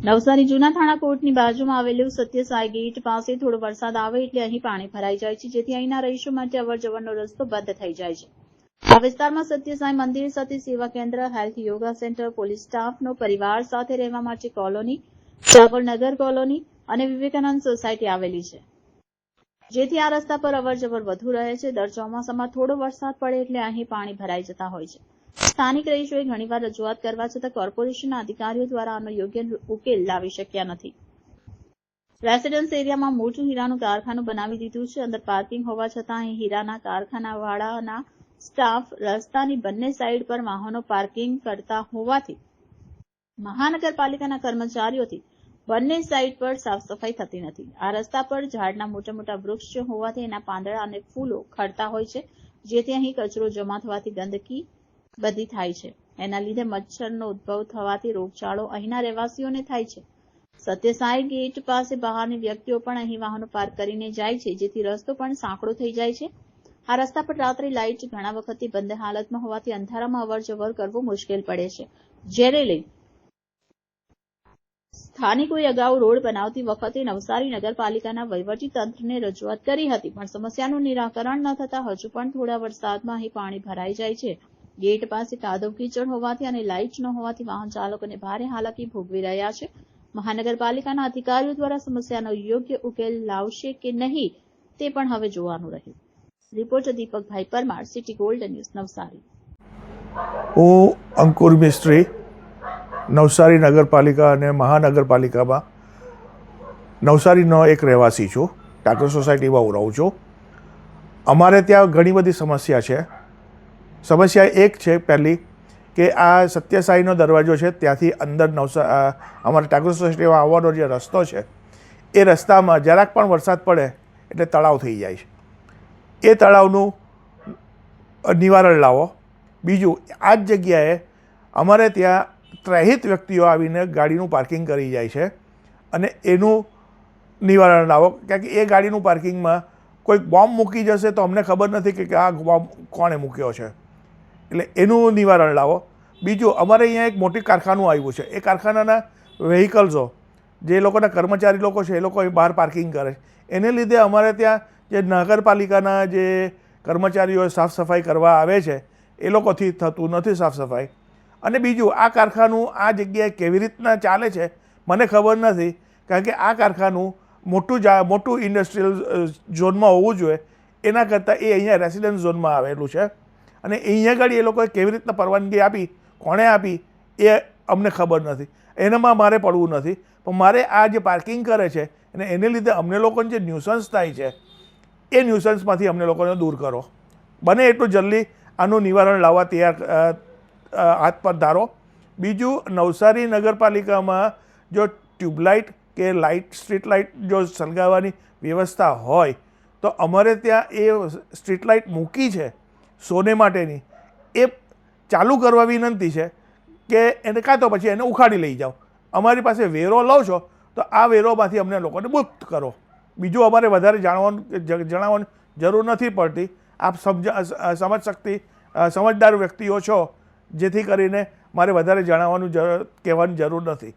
નવસારી જૂના થાણા કોર્ટની બાજુમાં આવેલું સત્યસાઈ ગેટ પાસે થોડો વરસાદ આવે એટલે અહીં પાણી ભરાઈ જાય છે, જેથી અહીંના રહીશો માટે અવરજવરનો રસ્તો બંધ થઈ જાય છે. આ વિસ્તારમાં સત્યસાઈ મંદિર સાથે સેવા કેન્દ્ર, હેલ્થ યોગા સેન્ટર, પોલીસ સ્ટાફનો પરિવાર સાથે રહેવા માટે કોલોની ચાવલનગર કોલોની અને વિવેકાનંદ સોસાયટી આવેલી છે. જેથી આ રસ્તા પર અવરજવર વધુ રહે છે. દર ચોમાસામાં થોડો વરસાદ પડે એટલે અહીં પાણી ભરાઈ જતા હોય છે. સ્થાનિક રહીશોએ ઘણીવાર રજૂઆત કરવા છતાં કોર્પોરેશનના અધિકારીઓ દ્વારા આનો યોગ્ય ઉકેલ લાવી શક્યા નથી. રેસિડન્સ એરિયામાં મોટું હીરાનું કારખાનું બનાવી દીધું છે. અંદર પાર્કિંગ હોવા છતાં અહીં હીરાના કારખાનાવાળાના સ્ટાફ રસ્તાની બંને સાઈડ પર વાહનો પાર્કિંગ કરતા હોવાથી મહાનગરપાલિકાના કર્મચારીઓથી બંને સાઈડ પર સાફ સફાઈ થતી નથી. આ રસ્તા પર ઝાડના મોટા મોટા વૃક્ષ હોવાથી એના પાંદડા અને ફૂલો ખરતા હોય છે, જેથી અહીં કચરો જમા થવાથી ગંદકી બધી થાય છે. એના લીધે મચ્છરનો ઉદ્ભવ થવાથી રોગચાળો અહીંના રહેવાસીઓને થાય છે. સત્યસાઈ ગેટ પાસે બહારની વ્યક્તિઓ પણ અહીં વાહનો પાર્ક કરીને જાય છે, જેથી રસ્તો પણ સાંકડો થઈ જાય છે. આ રસ્તા પર રાત્રે લાઇટ ઘણા વખતથી બંધ હાલતમાં હોવાથી અંધારામાં અવર જવર કરવું મુશ્કેલ પડે છે. જેને લઈ સ્થાનિકોએ અગાઉ રોડ બનાવતી વખતે નવસારી નગરપાલિકાના વહીવટી તંત્રને રજૂઆત કરી હતી, પણ સમસ્યાનું નિરાકરણ ન થતા હજુ પણ થોડા વરસાદમાં અહીં પાણી ભરાઈ જાય છે. ગેટ પાસે કાદવ કીચડ હોવાથી અને લાઇટ ન હોવાથી વાહન ચાલકોને ભારે હાલાકી ભોગવી રહ્યા છે. મહાનગરપાલિકાના અધિકારીઓ દ્વારા સમસ્યાનો યોગ્ય ઉકેલ લાવશે કે નહીં, તે પણ હવે જોવાનું રહ્યું. Reporter Deepakbhai Parmar, city gold news, Navsari. ઓ અંકુર મિસ્ત્રી નવસારી નગરપાલિકા અને મહાનગરપાલિકામાં નવસારીનો એક રહેવાસી છું, ટાટર સોસાયટીમાં હું રહું છું. અમારે ત્યાં ઘણી બધી સમસ્યા છે. સમસ્યા એક છે પહેલી કે આ સત્યસાઈનો દરવાજો છે, ત્યાંથી અંદર નવસા અમારા ટાગોર સોસાયટીમાં આવવાનો જે રસ્તો છે, એ રસ્તામાં જરાક પણ વરસાદ પડે એટલે તળાવ થઈ જાય છે. એ તળાવનું નિવારણ લાવો. બીજું, આ જ જગ્યાએ અમારે ત્યાં ત્રહિત વ્યક્તિઓ આવીને ગાડીનું પાર્કિંગ કરી જાય છે અને એનું નિવારણ લાવો. કારણ કે એ ગાડીનું પાર્કિંગમાં કોઈક બોમ્બ મૂકી જશે તો અમને ખબર નથી કે આ બોમ્બ કોણે મૂક્યો છે. એટલે એનું નિવારણ લાવો. બીજું, અમારે અહીંયા એક મોટી કારખાનું આવ્યું છે. એ કારખાનાના વ્હીકલ્સો જે લોકોના કર્મચારી લોકો છે, એ લોકો બહાર પાર્કિંગ કરે છે. એને લીધે અમારે ત્યાં જે નગરપાલિકાના જે કર્મચારીઓ સાફ સફાઈ કરવા આવે છે, એ લોકોથી થતું નથી સાફ સફાઈ. અને બીજું, આ કારખાનું આ જગ્યાએ કેવી રીતના ચાલે છે, મને ખબર નથી. કારણ કે આ કારખાનું મોટું જા, મોટું ઇન્ડસ્ટ્રીયલ ઝોનમાં હોવું જોઈએ. એના કરતાં એ અહીંયા રેસિડન્સ ઝોનમાં આવેલું છે. અને અહીંયા આગળ એ લોકોએ કેવી રીતના પરવાનગી આપી, કોણે આપી, એ અમને ખબર નથી. એનામાં મારે પડવું નથી. પણ મારે આ જે પાર્કિંગ કરે છે, અને એને લીધે અમને લોકોને જે ન્યુસન્સ થાય છે, એ ન્યુસન્સમાંથી અમને લોકોને દૂર કરો. બને એટલું જલ્દી આનું નિવારણ લાવવા તૈયાર હાથ પર ધારો. બીજું, નવસારી નગરપાલિકામાં જો ટ્યુબલાઇટ કે લાઇટ, સ્ટ્રીટ લાઇટ જો સળગાવવાની વ્યવસ્થા હોય, તો અમારે ત્યાં એ સ્ટ્રીટ લાઇટ મૂકી છે સોને માટેની. એ ચાલુ કરવા વિનંતી છે કે એને કાં તો પછી એને ઉખાડી લઈ જાઓ. અમારી પાસે વેરો લો છો, તો આ વેરોમાંથી અમને લોકોને મુક્ત કરો. બીજું અમારે વધારે જાણવાનું જણાવવાની જરૂર નથી પડતી. આપ સમજ સમજ શક્તિ સમજદાર વ્યક્તિઓ છો. જેથી કરીને મારે વધારે જણાવવાનું જરૂર કહેવાની જરૂર નથી.